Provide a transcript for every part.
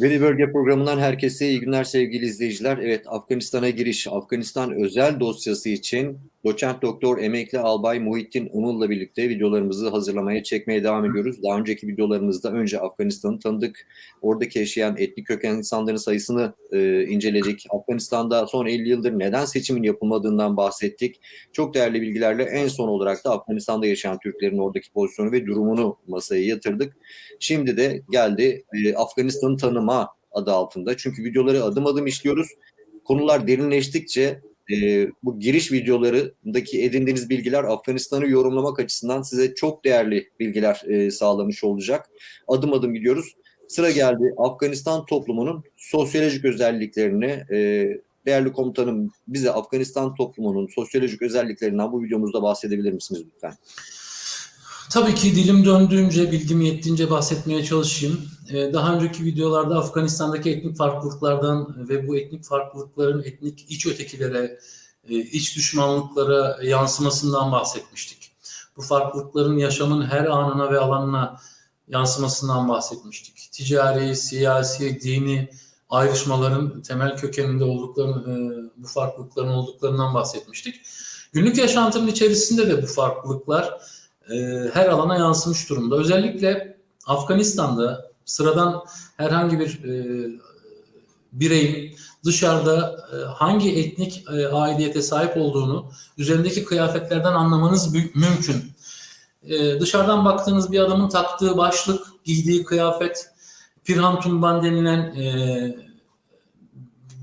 Veri Bölge programından herkese iyi günler sevgili izleyiciler. Evet Afganistan'a giriş, Afganistan özel dosyası için doçent doktor emekli albay Muhittin Unul'la birlikte videolarımızı hazırlamaya, çekmeye devam ediyoruz. Daha önceki videolarımızda önce Afganistan'ı tanıdık. Oradaki yaşayan etnik köken insanların sayısını e, inceledik. Afganistan'da son 50 yıldır neden seçimin yapılmadığından bahsettik. Çok değerli bilgilerle en son olarak da Afganistan'da yaşayan Türklerin oradaki pozisyonu ve durumunu masaya yatırdık. Şimdi de geldi e, Afganistan'ı tanıma adı altında. Çünkü videoları adım adım işliyoruz. Konular derinleştikçe e, bu giriş videolarındaki edindiğiniz bilgiler Afganistan'ı yorumlamak açısından size çok değerli bilgiler e, sağlamış olacak. Adım adım gidiyoruz. Sıra geldi Afganistan toplumunun sosyolojik özelliklerini e, değerli komutanım bize Afganistan toplumunun sosyolojik özelliklerinden bu videomuzda bahsedebilir misiniz lütfen? Tabii ki dilim döndüğünce, bilgim yettiğince bahsetmeye çalışayım. Ee, Daha önceki videolarda Afganistan'daki etnik farklılıklardan ve bu etnik farklılıkların etnik iç ötekilere, e, iç düşmanlıklara yansımasından bahsetmiştik. Bu farklılıkların yaşamın her anına ve alanına yansımasından bahsetmiştik. Ticari, siyasi, dini ayrışmaların temel kökeninde olduklarını, e, bu farklılıkların olduklarından bahsetmiştik. Günlük yaşantının içerisinde de bu farklılıklar her alana yansımış durumda. Özellikle Afganistan'da sıradan herhangi bir e, bireyin dışarıda e, hangi etnik e, aidiyete sahip olduğunu üzerindeki kıyafetlerden anlamanız mü- mümkün. E, dışarıdan baktığınız bir adamın taktığı başlık, giydiği kıyafet, pirhan tumban denilen e,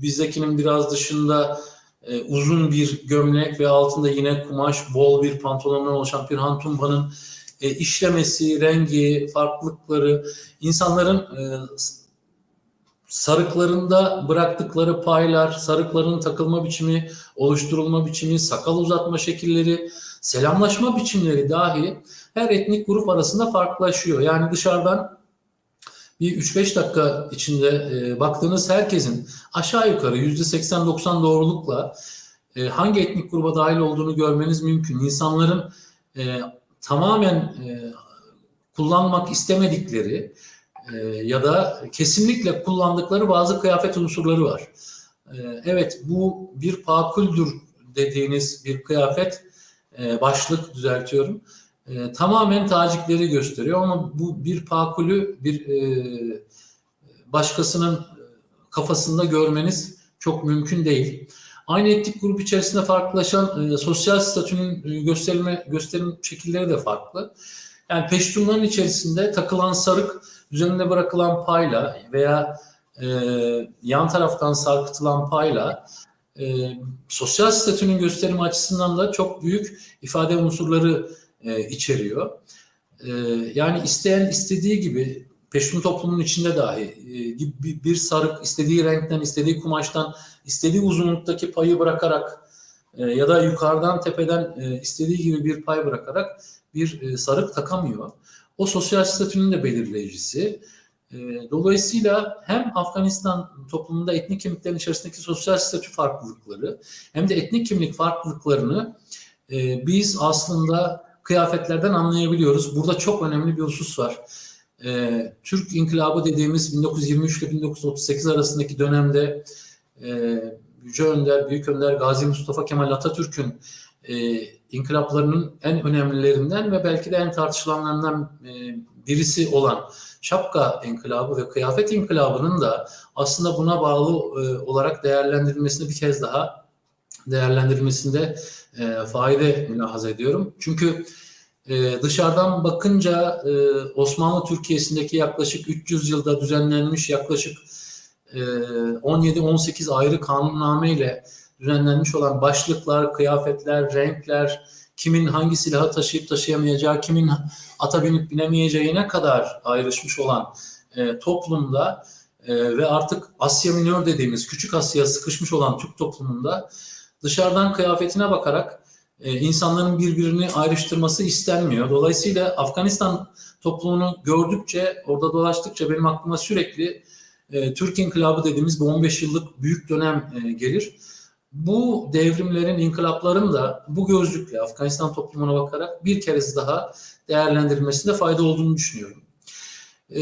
bizdekinin biraz dışında e, uzun bir gömlek ve altında yine kumaş, bol bir pantolondan oluşan pirhan tumbanın e, işlemesi, rengi, farklılıkları, insanların e, sarıklarında bıraktıkları paylar, sarıkların takılma biçimi, oluşturulma biçimi, sakal uzatma şekilleri, selamlaşma biçimleri dahi her etnik grup arasında farklılaşıyor. Yani dışarıdan bir 3-5 dakika içinde e, baktığınız herkesin aşağı yukarı %80-90 doğrulukla e, hangi etnik gruba dahil olduğunu görmeniz mümkün. İnsanların e, tamamen e, kullanmak istemedikleri e, ya da kesinlikle kullandıkları bazı kıyafet unsurları var. E, evet bu bir pakuldür dediğiniz bir kıyafet e, başlık düzeltiyorum. E, tamamen tacikleri gösteriyor ama bu bir pakulü bir e, başkasının kafasında görmeniz çok mümkün değil. Aynı etnik grup içerisinde farklılaşan e, sosyal statünün e, gösterme gösterim şekilleri de farklı. Yani peştunların içerisinde takılan sarık üzerinde bırakılan payla veya e, yan taraftan sarkıtılan payla e, sosyal statünün gösterimi açısından da çok büyük ifade unsurları e, içeriyor. E, yani isteyen istediği gibi Peştun toplumunun içinde dahi e, bir sarık istediği renkten, istediği kumaştan, istediği uzunluktaki payı bırakarak e, ya da yukarıdan tepeden e, istediği gibi bir pay bırakarak bir e, sarık takamıyor. O sosyal statünün de belirleyicisi. E, dolayısıyla hem Afganistan toplumunda etnik kimliklerin içerisindeki sosyal statü farklılıkları hem de etnik kimlik farklılıklarını e, biz aslında kıyafetlerden anlayabiliyoruz. Burada çok önemli bir husus var. Ee, Türk İnkılabı dediğimiz 1923 ile 1938 arasındaki dönemde e, Yüce Önder, Büyük Önder Gazi Mustafa Kemal Atatürk'ün e, inkılaplarının en önemlilerinden ve belki de en tartışılanlarından e, birisi olan şapka inkılabı ve kıyafet inkılabının da aslında buna bağlı e, olarak değerlendirilmesini bir kez daha değerlendirilmesinde e, fayda mülahaz ediyorum. Çünkü e, dışarıdan bakınca e, Osmanlı Türkiye'sindeki yaklaşık 300 yılda düzenlenmiş yaklaşık e, 17-18 ayrı kanunname ile düzenlenmiş olan başlıklar, kıyafetler, renkler, kimin hangi silahı taşıyıp taşıyamayacağı, kimin ata binip binemeyeceğine kadar ayrışmış olan e, toplumda e, ve artık Asya Minör dediğimiz küçük Asya sıkışmış olan Türk toplumunda dışarıdan kıyafetine bakarak e, insanların birbirini ayrıştırması istenmiyor. Dolayısıyla Afganistan toplumunu gördükçe, orada dolaştıkça benim aklıma sürekli e, Türk İnkılabı dediğimiz bu 15 yıllık büyük dönem e, gelir. Bu devrimlerin, inkılapların da bu gözlükle Afganistan toplumuna bakarak bir kez daha değerlendirilmesinde fayda olduğunu düşünüyorum. e,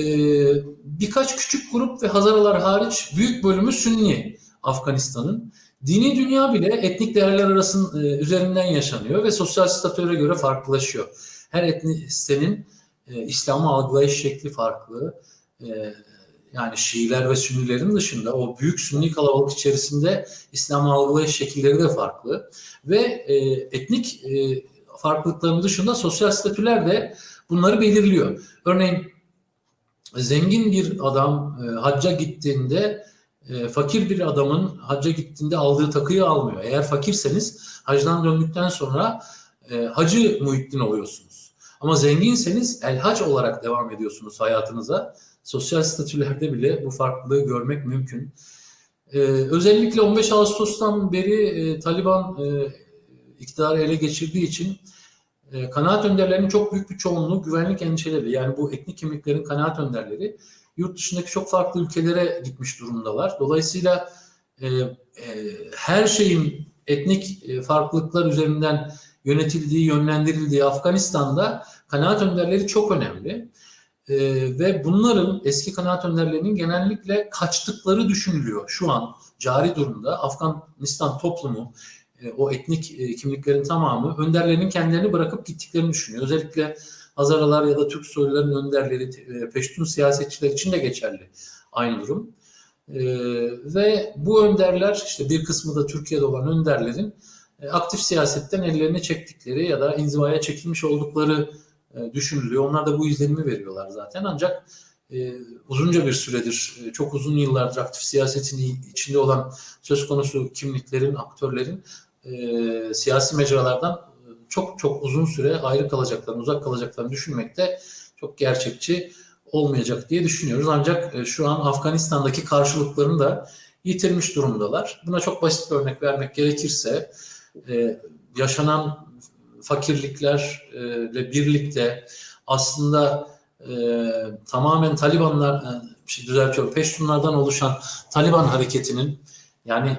birkaç küçük grup ve Hazaralar hariç büyük bölümü Sünni Afganistan'ın. Dini dünya bile etnik değerler arasının e, üzerinden yaşanıyor ve sosyal statüre göre farklılaşıyor. Her etnisitenin e, İslam'ı algılayış şekli farklı. E, yani Şiiler ve Sünnilerin dışında o büyük Sünni kalabalık içerisinde İslam'ı algılayış şekilleri de farklı. Ve e, etnik e, farklılıkların dışında sosyal statüler de bunları belirliyor. Örneğin zengin bir adam e, hacca gittiğinde e, fakir bir adamın hacca gittiğinde aldığı takıyı almıyor. Eğer fakirseniz hacdan döndükten sonra e, hacı muhittin oluyorsunuz. Ama zenginseniz el hac olarak devam ediyorsunuz hayatınıza. Sosyal statülerde bile bu farklılığı görmek mümkün. Ee, özellikle 15 Ağustos'tan beri e, Taliban e, iktidarı ele geçirdiği için e, kanaat önderlerinin çok büyük bir çoğunluğu güvenlik endişeleri. Yani bu etnik kimliklerin kanaat önderleri yurt dışındaki çok farklı ülkelere gitmiş durumdalar. Dolayısıyla e, e, her şeyin etnik e, farklılıklar üzerinden yönetildiği, yönlendirildiği Afganistan'da kanaat önderleri çok önemli. Ee, ve bunların eski kanaat önderlerinin genellikle kaçtıkları düşünülüyor şu an cari durumda. Afganistan toplumu e, o etnik e, kimliklerin tamamı önderlerinin kendilerini bırakıp gittiklerini düşünüyor. Özellikle Hazaralar ya da Türk soyluların önderleri, e, Peştun siyasetçiler için de geçerli aynı durum. E, ve bu önderler işte bir kısmı da Türkiye'de olan önderlerin e, aktif siyasetten ellerini çektikleri ya da inzivaya çekilmiş oldukları e, düşünülüyor. Onlar da bu izlenimi veriyorlar zaten. Ancak e, uzunca bir süredir, e, çok uzun yıllardır aktif siyasetin içinde olan söz konusu kimliklerin, aktörlerin e, siyasi mecralardan çok çok uzun süre ayrı kalacaklarını, uzak kalacaklarını düşünmekte çok gerçekçi olmayacak diye düşünüyoruz. Ancak e, şu an Afganistan'daki karşılıklarını da yitirmiş durumdalar. Buna çok basit bir örnek vermek gerekirse e, yaşanan fakirliklerle birlikte aslında e, tamamen Talibanlar, şey düzeltiyorum, Peştunlardan oluşan Taliban hareketinin yani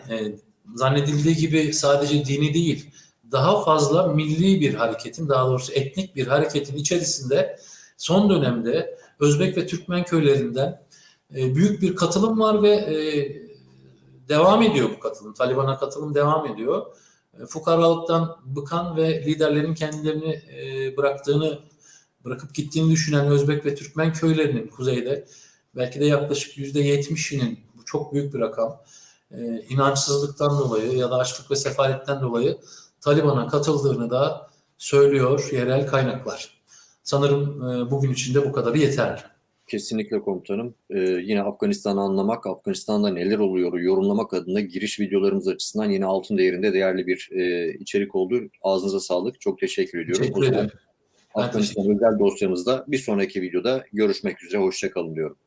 zannedildiği gibi sadece dini değil, daha fazla milli bir hareketin, daha doğrusu etnik bir hareketin içerisinde son dönemde Özbek ve Türkmen köylerinden e, büyük bir katılım var ve e, devam ediyor bu katılım. Taliban'a katılım devam ediyor fukaralıktan bıkan ve liderlerin kendilerini e, bıraktığını bırakıp gittiğini düşünen Özbek ve Türkmen köylerinin kuzeyde belki de yaklaşık yüzde yetmişinin bu çok büyük bir rakam e, inançsızlıktan dolayı ya da açlık ve sefaletten dolayı Taliban'a katıldığını da söylüyor yerel kaynaklar. Sanırım e, bugün için de bu kadarı yeterli. Kesinlikle komutanım. Ee, yine Afganistan'ı anlamak, Afganistan'da neler oluyor yorumlamak adına giriş videolarımız açısından yine altın değerinde değerli bir e, içerik oldu. Ağzınıza sağlık. Çok teşekkür ediyorum. Teşekkür ederim. Afganistan özel dosyamızda bir sonraki videoda görüşmek üzere. Hoşçakalın diyorum.